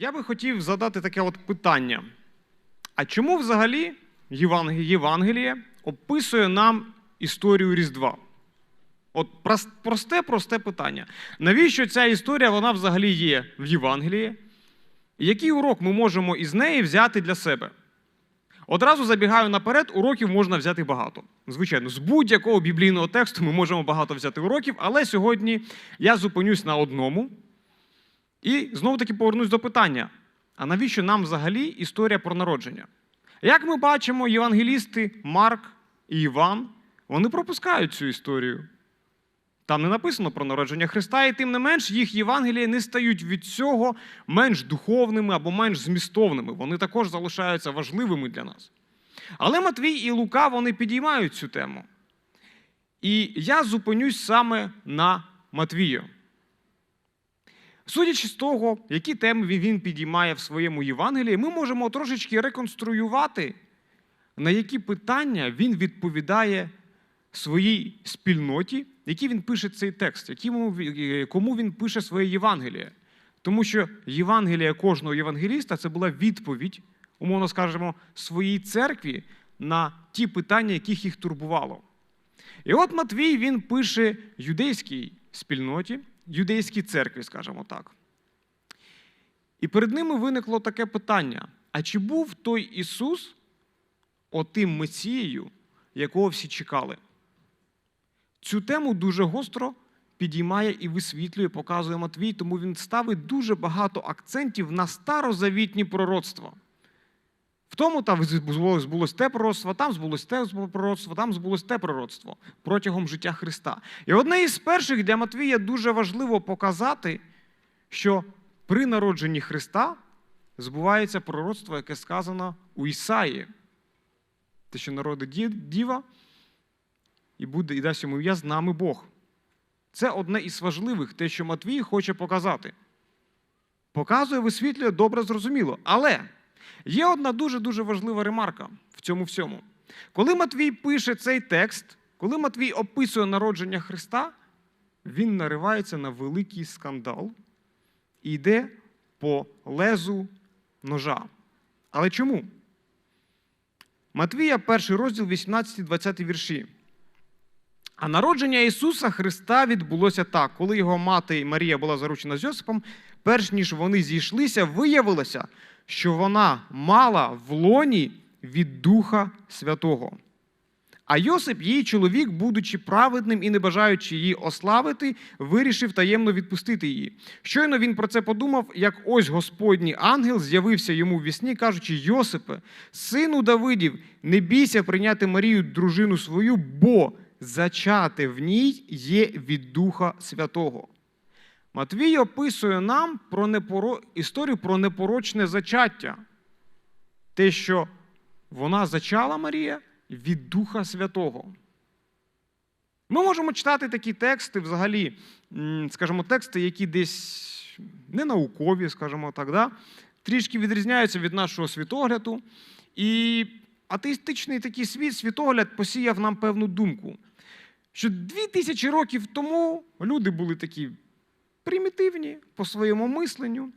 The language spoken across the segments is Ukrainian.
Я би хотів задати таке от питання. А чому взагалі Євангеліє, описує нам історію Різдва? От просте, просте питання. Навіщо ця історія вона взагалі є в Євангелії? Який урок ми можемо із неї взяти для себе? Одразу забігаю наперед, уроків можна взяти багато. Звичайно, з будь-якого біблійного тексту ми можемо багато взяти уроків, але сьогодні я зупинюсь на одному. І знову таки повернусь до питання: а навіщо нам взагалі історія про народження? Як ми бачимо, євангелісти Марк і Іван вони пропускають цю історію. Там не написано про народження Христа, і тим не менш їх Євангелії не стають від цього менш духовними або менш змістовними. Вони також залишаються важливими для нас. Але Матвій і Лука вони підіймають цю тему. І я зупинюсь саме на Матвію. Судячи з того, які теми він- підіймає в своєму Євангелії, ми можемо трошечки реконструювати, на які питання він відповідає своїй спільноті, які він пише цей текст, кому він пише своє Євангеліє. Тому що Євангелія кожного євангеліста це була відповідь, умовно скажемо, своїй церкві на ті питання, яких їх турбувало. І от Матвій він пише юдейській спільноті, юдейській церкві, скажімо так. І перед ними виникло таке питання: а чи був той Ісус отим Месією, якого всі чекали? Цю тему дуже гостро підіймає і висвітлює, показує Матвій, тому він ставить дуже багато акцентів на старозавітні пророцтва. В тому там збулось те пророцтво, там збулось те пророцтво, там збулось те пророцтво протягом життя Христа. І одне із перших для Матвія дуже важливо показати, що при народженні Христа збувається пророцтво, яке сказано у Ісаї. Те, що народить діва, і буде і дасть йому ім'я з нами Бог. Це одне із важливих, те, що Матвій хоче показати. Показує, висвітлює добре зрозуміло. Але є одна дуже-дуже важлива ремарка в цьому всьому. Коли Матвій пише цей текст, коли Матвій описує народження Христа, він наривається на великий скандал і йде по лезу ножа. Але чому? Матвія, перший розділ, 18-20 вірші. А народження Ісуса Христа відбулося так, коли його мати Марія була заручена з Йосипом, перш ніж вони зійшлися, виявилося, що вона мала в лоні від Духа Святого. А Йосип, її чоловік, будучи праведним і не бажаючи її ославити, вирішив таємно відпустити її. Щойно він про це подумав, як ось Господній ангел з'явився йому в вісні, кажучи: Йосипе, сину Давидів, не бійся прийняти Марію, дружину свою, бо зачати в ній є від Духа Святого. Матвій описує нам про непоро... історію про непорочне зачаття. Те, що вона зачала Марія від Духа Святого. Ми можемо читати такі тексти, взагалі, скажімо, тексти, які десь не наукові, скажімо так, да? трішки відрізняються від нашого світогляду. І атеїстичний такий світ, світогляд посіяв нам певну думку, що дві тисячі років тому люди були такі примітивні по своєму мисленню.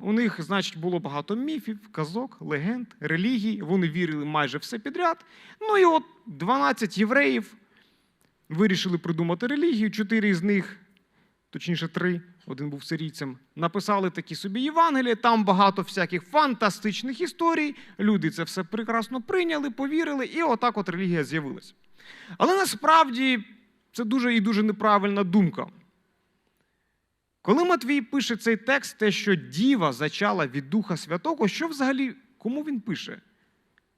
У них, значить, було багато міфів, казок, легенд, релігій. Вони вірили майже все підряд. Ну і от 12 євреїв вирішили придумати релігію. Чотири з них, точніше, три, один був сирійцем, написали такі собі Євангелія. Там багато всяких фантастичних історій. Люди це все прекрасно прийняли, повірили, і отак от релігія з'явилася. Але насправді це дуже і дуже неправильна думка. Коли Матвій пише цей текст, те, що діва зачала від Духа Святого, що взагалі кому він пише?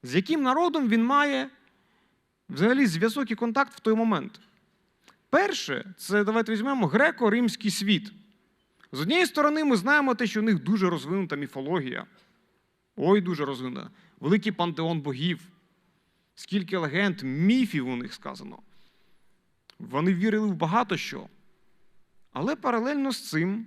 З яким народом він має взагалі зв'язок і контакт в той момент? Перше, це давайте візьмемо греко-римський світ. З однієї сторони, ми знаємо те, що у них дуже розвинута міфологія. Ой, дуже розвинена. Великий пантеон богів. Скільки легенд, міфів у них сказано. Вони вірили в багато що. Але паралельно з цим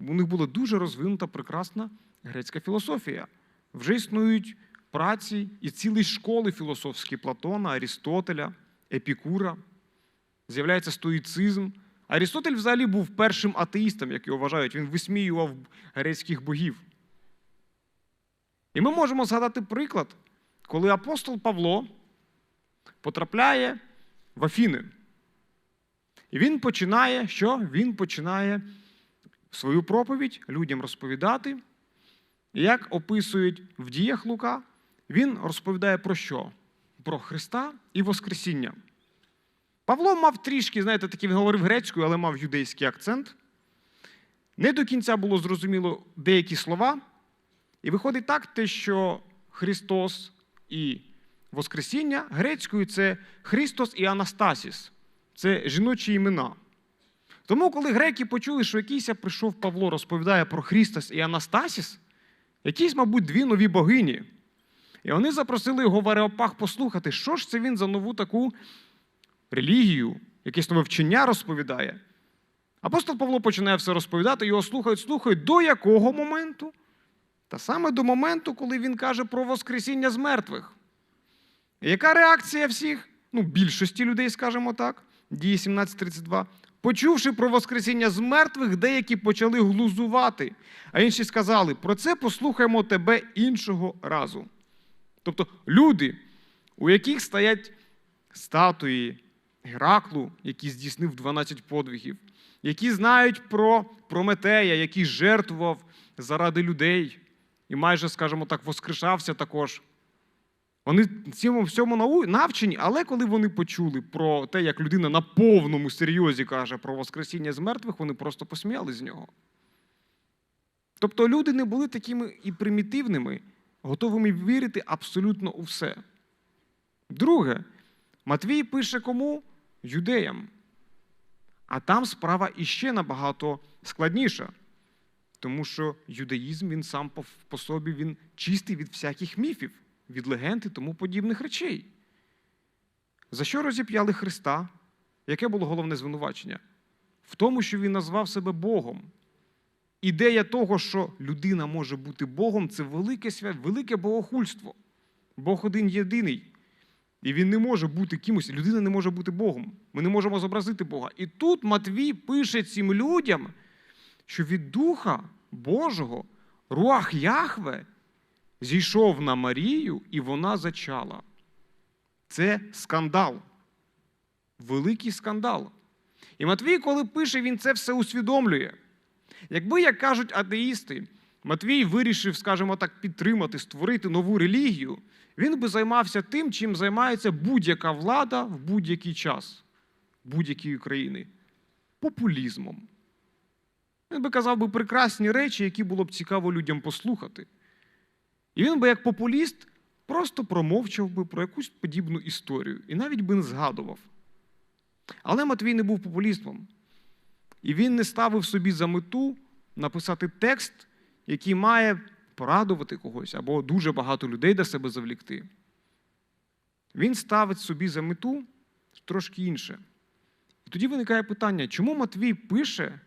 у них була дуже розвинута прекрасна грецька філософія. Вже існують праці і цілі школи філософські Платона, Арістотеля, Епікура. З'являється стоїцизм, Арістотель взагалі був першим атеїстом, як його вважають. Він висміював грецьких богів. І ми можемо згадати приклад, коли апостол Павло потрапляє в Афіни. І він починає, що? Він починає свою проповідь людям розповідати. Як описують в діях Лука, він розповідає про що? Про Христа і Воскресіння. Павло мав трішки, знаєте, такий він говорив грецькою, але мав юдейський акцент. Не до кінця було зрозуміло деякі слова. І виходить так, те, що Христос і Воскресіння грецькою це Христос і Анастасіс. Це жіночі імена. Тому, коли греки почули, що якийсь прийшов Павло, розповідає про Христос і Анастасіс, якісь, мабуть, дві нові богині. І вони запросили його в Ареопах послухати, що ж це він за нову таку релігію, якесь нове вчення розповідає. Апостол Павло починає все розповідати, його слухають, слухають до якого моменту? Та саме до моменту, коли він каже про Воскресіння з мертвих. І яка реакція всіх? Ну, більшості людей, скажімо так, дії 17.32. Почувши про Воскресіння з мертвих, деякі почали глузувати, а інші сказали: про це послухаємо тебе іншого разу. Тобто люди, у яких стоять статуї Гераклу, який здійснив 12 подвигів, які знають про Прометея, який жертвував заради людей і майже, скажімо так, воскрешався також. Вони цьому всьому нау- навчені, але коли вони почули про те, як людина на повному серйозі каже про Воскресіння з мертвих, вони просто посміяли з нього. Тобто люди не були такими і примітивними, готовими вірити абсолютно у все. Друге, Матвій пише кому? Юдеям. А там справа іще набагато складніша. Тому що юдаїзм він сам по, собі він чистий від всяких міфів, від легенд і тому подібних речей. За що розіп'яли Христа? Яке було головне звинувачення? В тому, що він назвав себе Богом. Ідея того, що людина може бути Богом, це велике свят, велике богохульство. Бог один єдиний. І він не може бути кимось, людина не може бути Богом. Ми не можемо зобразити Бога. І тут Матвій пише цим людям, що від Духа Божого Руах Яхве зійшов на Марію, і вона зачала. Це скандал. Великий скандал. І Матвій, коли пише, він це все усвідомлює. Якби, як кажуть атеїсти, Матвій вирішив, скажімо так, підтримати, створити нову релігію, він би займався тим, чим займається будь-яка влада в будь-який час будь-якої країни популізмом. Він би казав би прекрасні речі, які було б цікаво людям послухати. І він би, як популіст, просто промовчав би про якусь подібну історію і навіть би не згадував. Але Матвій не був популістом. І він не ставив собі за мету написати текст, який має порадувати когось або дуже багато людей до себе завлікти. Він ставить собі за мету трошки інше. І тоді виникає питання, чому Матвій пише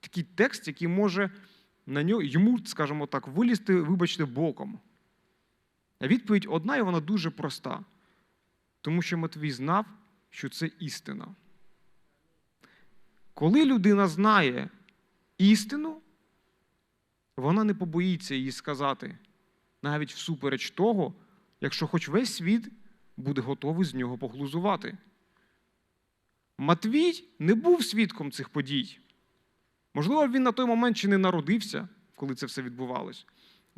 такий текст, який може на нього, йому, скажімо так, вилізти, вибачте, боком. Відповідь одна, і вона дуже проста. Тому що Матвій знав, що це істина. Коли людина знає істину, вона не побоїться її сказати, навіть всупереч того, якщо хоч весь світ буде готовий з нього поглузувати. Матвій не був свідком цих подій. Можливо, він на той момент чи не народився, коли це все відбувалось.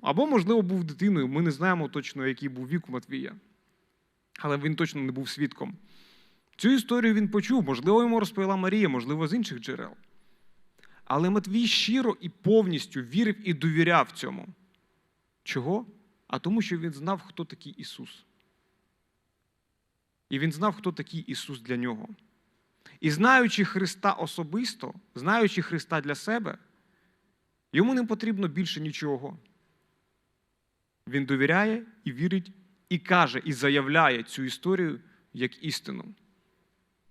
Або, можливо, був дитиною. Ми не знаємо точно, який був вік Матвія. Але він точно не був свідком. Цю історію він почув, можливо, йому розповіла Марія, можливо, з інших джерел. Але Матвій щиро і повністю вірив і довіряв цьому. Чого? А тому, що він знав, хто такий Ісус. І він знав, хто такий Ісус для нього. І знаючи Христа особисто, знаючи Христа для себе, йому не потрібно більше нічого. Він довіряє і вірить, і каже, і заявляє цю історію як істину,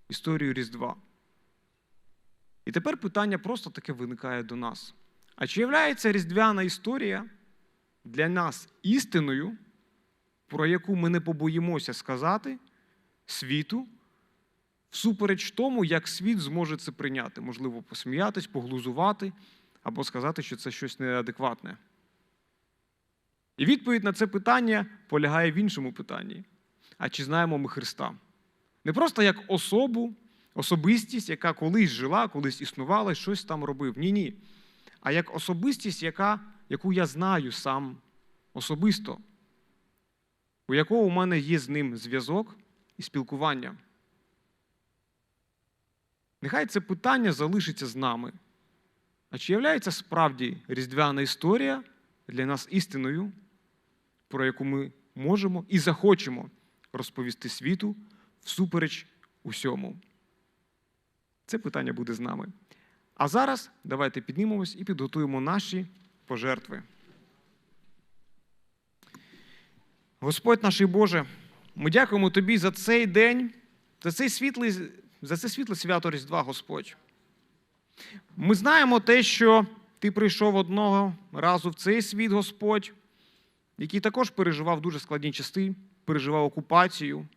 історію Різдва. І тепер питання просто таке виникає до нас. А чи являється різдвяна історія для нас істиною, про яку ми не побоїмося сказати світу, всупереч тому, як світ зможе це прийняти. Можливо, посміятись, поглузувати або сказати, що це щось неадекватне. І відповідь на це питання полягає в іншому питанні: а чи знаємо ми Христа? Не просто як особу, особистість, яка колись жила, колись існувала, щось там робив. Ні, ні. А як особистість, яка, яку я знаю сам особисто, у якого у мене є з ним зв'язок і спілкування. Нехай це питання залишиться з нами. А чи являється справді різдвяна історія для нас істиною, про яку ми можемо і захочемо розповісти світу всупереч усьому? Це питання буде з нами. А зараз давайте піднімемось і підготуємо наші пожертви. Господь наш Боже, ми дякуємо Тобі за цей день, за цей світлий, за це світле свято Різдва, Господь. Ми знаємо те, що Ти прийшов одного разу в цей світ, Господь, який також переживав дуже складні часи, переживав окупацію.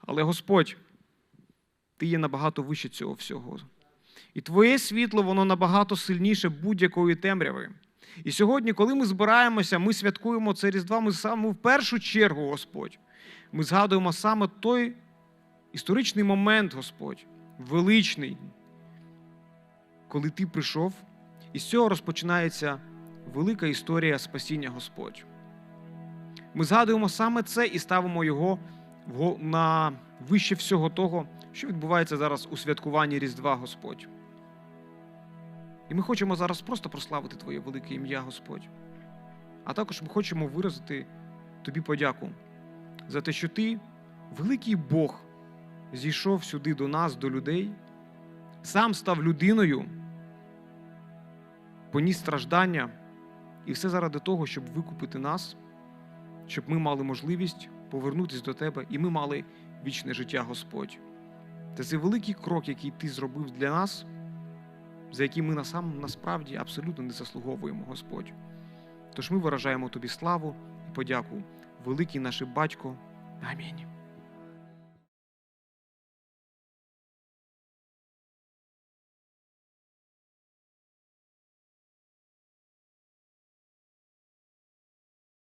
Але Господь, Ти є набагато вище цього всього. І Твоє світло, воно набагато сильніше будь-якої темряви. І сьогодні, коли ми збираємося, ми святкуємо це Різдва, ми саме в першу чергу, Господь. Ми згадуємо саме той історичний момент, Господь, величний, коли Ти прийшов, і з цього розпочинається велика історія спасіння Господь. Ми згадуємо саме це і ставимо його на вище всього того, що відбувається зараз у святкуванні Різдва Господь. І ми хочемо зараз просто прославити Твоє велике ім'я, Господь. А також ми хочемо виразити Тобі подяку за те, що Ти, великий Бог, зійшов сюди до нас, до людей, сам став людиною, поніс страждання, і все заради того, щоб викупити нас, щоб ми мали можливість повернутися до Тебе, і ми мали вічне життя, Господь. Це цей великий крок, який Ти зробив для нас за які ми насам, насправді абсолютно не заслуговуємо, Господь. Тож ми виражаємо Тобі славу і подяку, великий наш батько. Амінь.